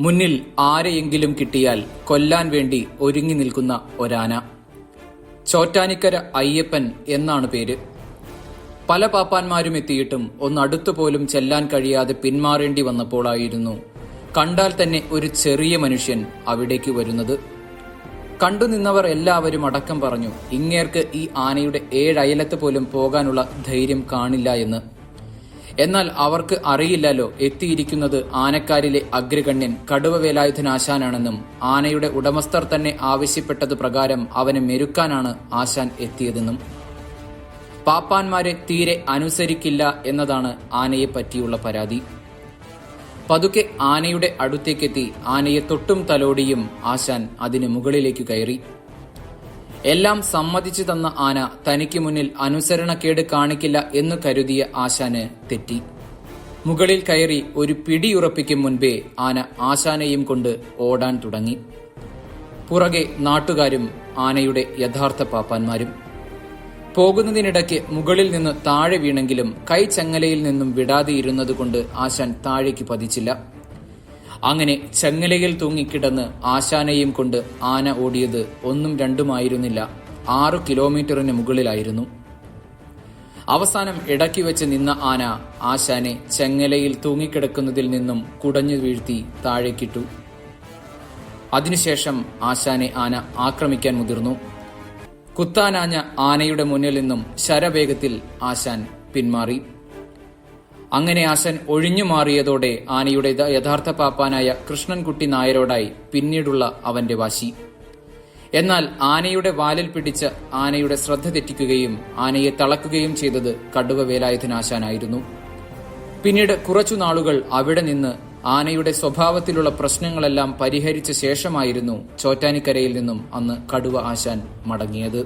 മുന്നിൽ ആരെയെങ്കിലും കിട്ടിയാൽ കൊല്ലാൻ വേണ്ടി ഒരുങ്ങി നിൽക്കുന്ന ഒരാന. ചോറ്റാനിക്കര അയ്യപ്പൻ എന്നാണ് പേര്. പല പാപ്പാന്മാരും എത്തിയിട്ടും ഒന്നടുത്തു പോലും ചെല്ലാൻ കഴിയാതെ പിന്മാറേണ്ടി വന്നപ്പോഴായിരുന്നു കണ്ടാൽ തന്നെ ഒരു ചെറിയ മനുഷ്യൻ അവിടേക്ക് വരുന്നത്. കണ്ടുനിന്നവർ എല്ലാവരും അടക്കം പറഞ്ഞു ഇങ്ങേർക്ക് ഈ ആനയുടെ ഏഴയലത്ത് പോലും പോകാനുള്ള ധൈര്യം കാണില്ല എന്ന്. എന്നാൽ അവർക്ക് അറിയില്ലല്ലോ എത്തിയിരിക്കുന്നത് ആനക്കാരിലെ അഗ്രഗണ്യൻ കടുവ വേലായുധനാശാനാണെന്നും ആനയുടെ ഉടമസ്ഥർ തന്നെ ആവശ്യപ്പെട്ടത് പ്രകാരം അവനെ മെരുക്കാനാണ് ആശാൻ എത്തിയതെന്നും. പാപ്പാന്മാരെ തീരെ അനുസരിക്കില്ല എന്നതാണ് ആനയെ പറ്റിയുള്ള പരാതി. പതുക്കെ ആനയുടെ അടുത്തേക്കെത്തി ആനയെ തൊട്ടും തലോടിയും ആശാൻ അതിന് മുകളിലേക്ക് കയറി. എല്ലാം സമ്മതിച്ചു തന്ന ആന തനിക്ക് മുന്നിൽ അനുസരണക്കേട് കാണിക്കില്ല എന്ന് കരുതിയ ആശാന് തെറ്റി. മുകളിൽ കയറി ഒരു പിടിയുറപ്പിക്കും മുൻപേ ആന ആശാനെയും കൊണ്ട് ഓടാൻ തുടങ്ങി. പുറകെ നാട്ടുകാരും ആനയുടെ യഥാർത്ഥ പാപ്പാന്മാരും. പോകുന്നതിനിടയ്ക്ക് മുകളിൽ നിന്ന് താഴെ വീണെങ്കിലും കൈ ചങ്ങലയിൽ നിന്നും വിടാതെ ഇരുന്നതുകൊണ്ട് ആശാൻ താഴേക്ക് പതിച്ചില്ല. അങ്ങനെ ചങ്ങലയിൽ തൂങ്ങിക്കിടന്ന് ആശാനെയും കൊണ്ട് ആന ഓടിയത് ഒന്നും രണ്ടുമായിരുന്നില്ല. ആറു കിലോമീറ്ററിന് മുകളിലായിരുന്നു. അവസാനം ഇടക്കി വെച്ച് നിന്ന ആന ആശാനെ ചെങ്ങലയിൽ തൂങ്ങിക്കിടക്കുന്നതിൽ നിന്നും കുടഞ്ഞു വീഴ്ത്തി താഴേക്കിട്ടു. അതിനുശേഷം ആശാനെ ആന ആക്രമിക്കാൻ മുതിർന്നു. കുത്താനാഞ്ഞ ആനയുടെ മുന്നിൽ നിന്നും ശരവേഗത്തിൽ ആശാൻ പിന്മാറി. അങ്ങനെ ആശൻ ഒഴിഞ്ഞു മാറിയതോടെ ആനയുടെ യഥാർത്ഥ പാപ്പാനായ കൃഷ്ണൻകുട്ടി നായരോടായി പിന്നീടുള്ള അവന്റെ വാശി. എന്നാൽ ആനയുടെ വാലിൽ പിടിച്ച് ആനയുടെ ശ്രദ്ധ തെറ്റിക്കുകയും ആനയെ തളക്കുകയും ചെയ്തത് കടുവ വേലായുധനാശാനായിരുന്നു പിന്നീട് കുറച്ചു നാളുകൾ അവിടെ നിന്ന് ആനയുടെ സ്വഭാവത്തിലുള്ള പ്രശ്നങ്ങളെല്ലാം പരിഹരിച്ച ശേഷമായിരുന്നു ചോറ്റാനിക്കരയിൽ നിന്നും അന്ന് കടുവ ആശാൻ മടങ്ങിയത്.